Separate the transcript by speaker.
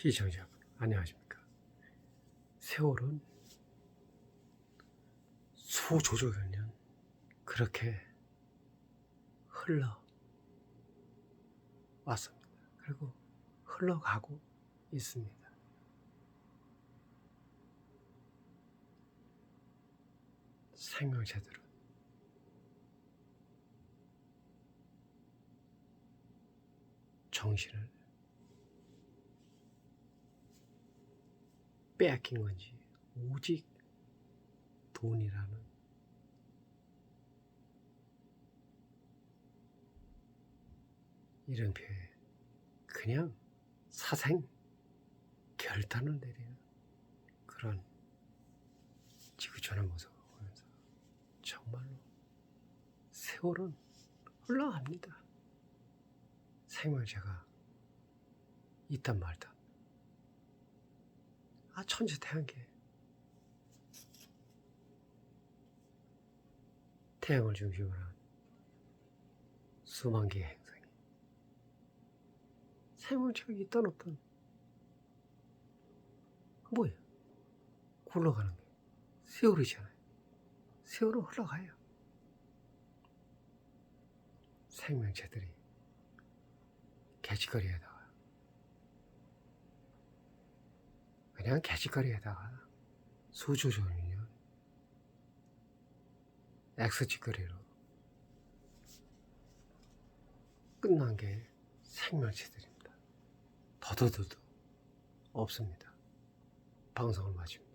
Speaker 1: 시청자분 안녕하십니까? 세월은 수조조견년 그렇게 흘러 왔습니다. 그리고 흘러가고 있습니다. 생명체들은 정신을 빼앗긴 건지 오직 돈이라는 이름표에 그냥 사생 결단을 내리는 그런 지구촌의 모습을 보면서 정말로 세월은 흘러갑니다. 생명체가 있단 말다. 아 천지 태양계 태양을 중심으로 한 수만 개의 행성이 생명체가 있던 없던 뭐예요? 굴러가는 게 세월이잖아요. 세월은 흘러가요. 생명체들이 개치거리에다가 그냥 개치거리에다가 수조조이면 X짓거리로 끝난 게 생명체들입니다. 더더더도 없습니다. 방송을 마칩니다.